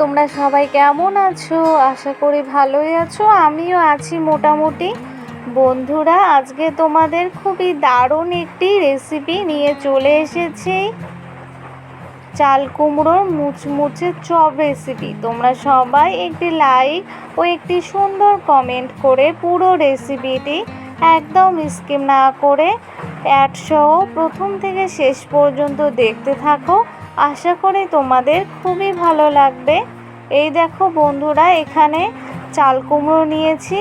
তোমরা সবাই কেমন আছো? আশা করি ভালোই আছো। আমিও আছি মোটামুটি। বন্ধুরা, আজকে তোমাদের খুবই দারুণ একটি রেসিপি নিয়ে চলে এসেছি। চাল কুমড়োর মুচমুচে চপ রেসিপি তোমরা সবাই একটি লাইক ও একটি সুন্দর কমেন্ট করে পুরো রেসিপিটি একদম স্কিম না করে অ্যাডসহ প্রথম থেকে শেষ পর্যন্ত দেখতে থাকো। আশা করি তোমাদের খুবই ভালো লাগবে। এই দেখো বন্ধুরা, এখানে চাল কুমড়ো নিয়েছি।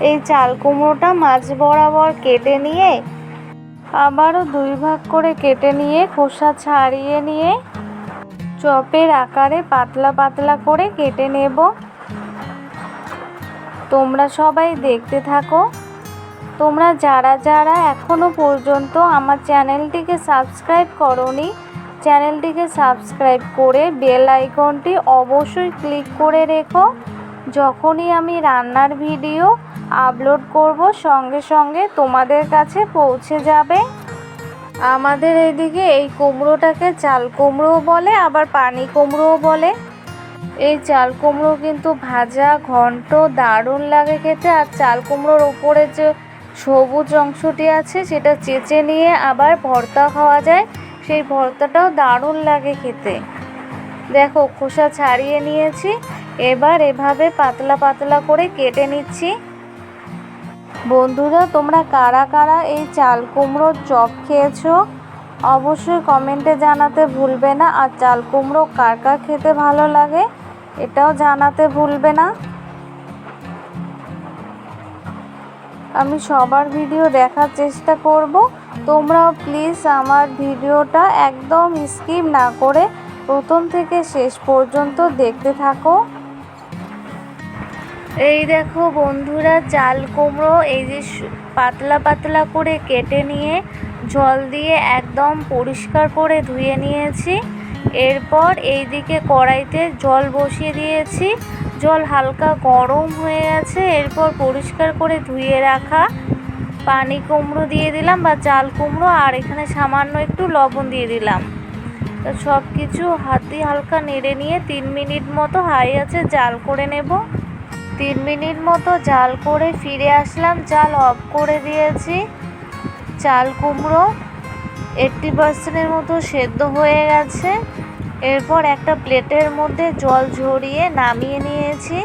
এই চাল কুমড়োটা মাছ বরাবর কেটে নিয়ে, আবারও দুই ভাগ করে কেটে নিয়ে, খোসা ছাড়িয়ে নিয়ে, চপের আকারে পাতলা পাতলা করে কেটে নেব। তোমরা সবাই দেখতে থাকো। তোমরা যারা যারা এখনও পর্যন্ত আমার চ্যানেলটিকে সাবস্ক্রাইব করনি চ্যানেলটিকে সাবস্ক্রাইব করে বেল আইকনটি অবশ্যই ক্লিক করে রেখো। যখনই আমি রান্নার ভিডিও আপলোড করব, সঙ্গে সঙ্গে তোমাদের কাছে পৌঁছে যাবে। আমাদের এইদিকে এই কুমড়োটাকে চাল কুমড়োও বলে, আবার পানি কুমড়োও বলে। এই চাল কুমড়ো কিন্তু ভাজা, ঘন্ট, দারুণ লাগে খেতে। আর চাল কুমড়োর উপরে যে সবুজ অংশটি আছে, সেটা চেঁচে নিয়ে আবার ভর্তা খাওয়া যায়। সেই ভর্তাটাও দারুণ লাগে খেতে। দেখো, খোসা ছাড়িয়ে নিয়েছি, এবার এভাবে পাতলা পাতলা করে কেটে নিচ্ছি। বন্ধুরা, তোমরা কারা কারা এই চাল কুমড়োর চপ খেয়েছো? অবশ্যই কমেন্টে জানাতে ভুলবে না। আর চাল কুমড়ো কার কার খেতে ভালো লাগে, এটাও জানাতে ভুলবে না। আমি সবার ভিডিও দেখার চেষ্টা করব। তোমরাও প্লিজ আমার ভিডিওটা একদম স্কিপ না করে প্রথম থেকে শেষ পর্যন্ত দেখতে থাকো। এই দেখো বন্ধুরা, চাল কুমড়ো এই যে পাতলা পাতলা করে কেটে নিয়ে জল দিয়ে একদম পরিষ্কার করে ধুয়ে নিয়েছি। এরপর এই দিকে কড়াইতে জল বসিয়ে দিয়েছি। জল হালকা গরম হয়ে গেছে, এরপর পরিষ্কার করে ধুয়ে রাখা পানি কুমড়ো দিয়ে দিলাম বা চাল কুমড়ো আর এখানে সামান্য একটু লবণ দিয়ে দিলাম। তো সব কিছু হাতি হালকা নেড়ে নিয়ে তিন মিনিট মতো হাই আছে জাল করে নেব। তিন মিনিট মতো জাল করে ফিরে আসলাম, জাল অফ করে দিয়েছি। চাল কুমড়ো এইট্টি পার্সেন্টের মতো সেদ্ধ হয়ে গেছে। এরপর একটা প্লেটের মধ্যে জল ঝরিয়ে নামিয়ে নিয়েছি।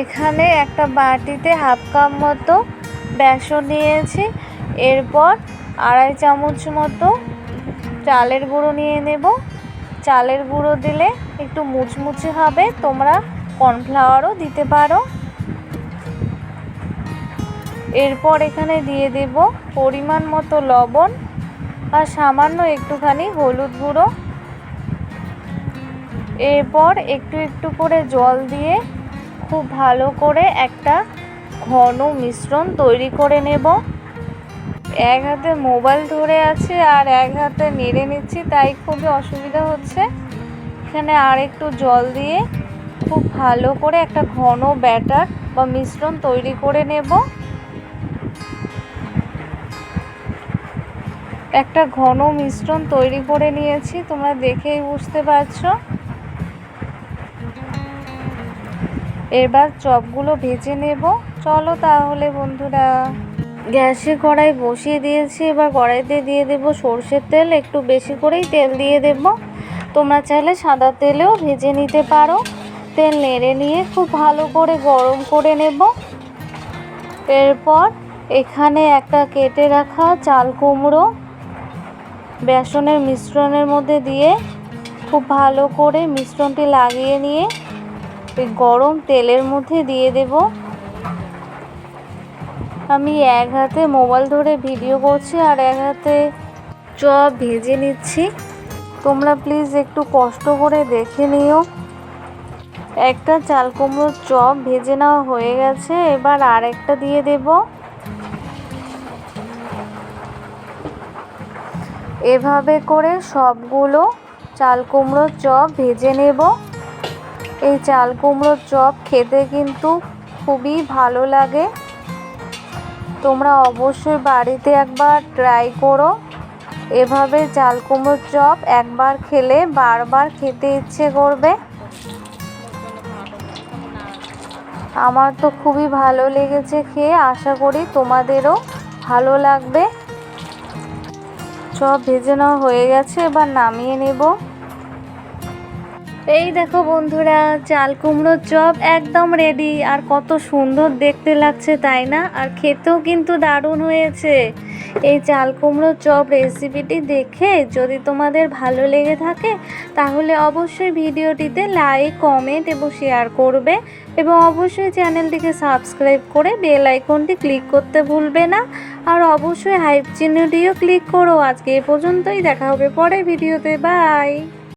এখানে একটা বাটিতে হাফ কাপ মতো বেসন নিয়েছি। এরপর আড়াই চামচ মতো চালের গুঁড়ো নিয়ে নেব। চালের গুঁড়ো দিলে একটু মুচমুচে হবে, তোমরা কর্নফ্লাওয়ারও দিতে পারো। এরপর এখানে দিয়ে দেব পরিমাণ মতো লবণ আর সামান্য একটুখানি হলুদ গুঁড়ো। এরপর একটু একটু করে জল দিয়ে খুব ভালো করে একটা ঘন মিশ্রণ তৈরি করে নেব। এক হাতে মোবাইল ধরে আছে আর এক হাতে নেড়ে নিচ্ছি, তাই খুবই অসুবিধা হচ্ছে। এখানে আর একটু জল দিয়ে খুব ভালো করে একটা ঘন ব্যাটার বা মিশ্রণ তৈরি করে নেব। একটা ঘন মিশ্রণ তৈরি করে নিয়েছি, তোমরা দেখেই বুঝতে পারছ। এবার চপগুলো ভেজে নেব। চলো তাহলে বন্ধুরা। গ্যাসে কড়াই বসিয়ে দিয়েছি, এবার কড়াইতে দিয়ে দেব সর্ষের তেল, একটু বেশি করেই তেল দিয়ে দেব। তোমরা চাইলে সাদা তেলেও ভেজে নিতে পারো। তেল নেড়ে নিয়ে খুব ভালো করে গরম করে নেব। এরপর এখানে একটা কেটে রাখা চাল কুমড়ো বেসনের মিশ্রণের মধ্যে দিয়ে খুব ভালো করে মিশ্রণটি লাগিয়ে নিয়ে গরম তেলের মধ্যে দিয়ে দেব। আমি এক হাতে মোবাইল ধরে ভিডিও করছি আর এক হাতে চপ ভেজে নিচ্ছি। তোমরা প্লিজ একটু কষ্ট করে দেখে নিও। একটা চাল কুমড়োর চপ ভেজে নেওয়া হয়ে গেছে, এবার আর একটা দিয়ে দেব। এভাবে করে সবগুলো চাল কুমড়োর চপ ভেজে নেব। এই চাল কুমড়োর চপ খেতে কিন্তু খুবই ভালো লাগে। তোমরা অবশ্যই বাড়িতে একবার ট্রাই করো। এভাবে চাল কুমড়োর চপ একবার খেলে বারবার খেতে ইচ্ছে করবে। আমার তো খুবই ভালো লেগেছে খেয়ে, আশা করি তোমাদেরও ভালো লাগবে। চপ ভেজে নেওয়া হয়ে গেছে, এবার নামিয়ে নেব। এই দেখো বন্ধুরা, চাল কুমড়োর চপ একদম রেডি আর কত সুন্দর দেখতে লাগছে, তাই না? আর খেতেও কিন্তু দারুণ হয়েছে। এই চাল কুমড়োর চপ রেসিপিটি দেখে যদি তোমাদের ভালো লেগে থাকে, তাহলে অবশ্যই ভিডিওটিতে লাইক কমেন্ট এবং শেয়ার করবে এবং অবশ্যই চ্যানেলটিকে সাবস্ক্রাইব করে বেল আইকনটি ক্লিক করতে ভুলবে না। আর অবশ্যই হাইপ চিহ্নটিও ক্লিক করো। আজকে এ পর্যন্তই, দেখা হবে পরে ভিডিওতে। বাই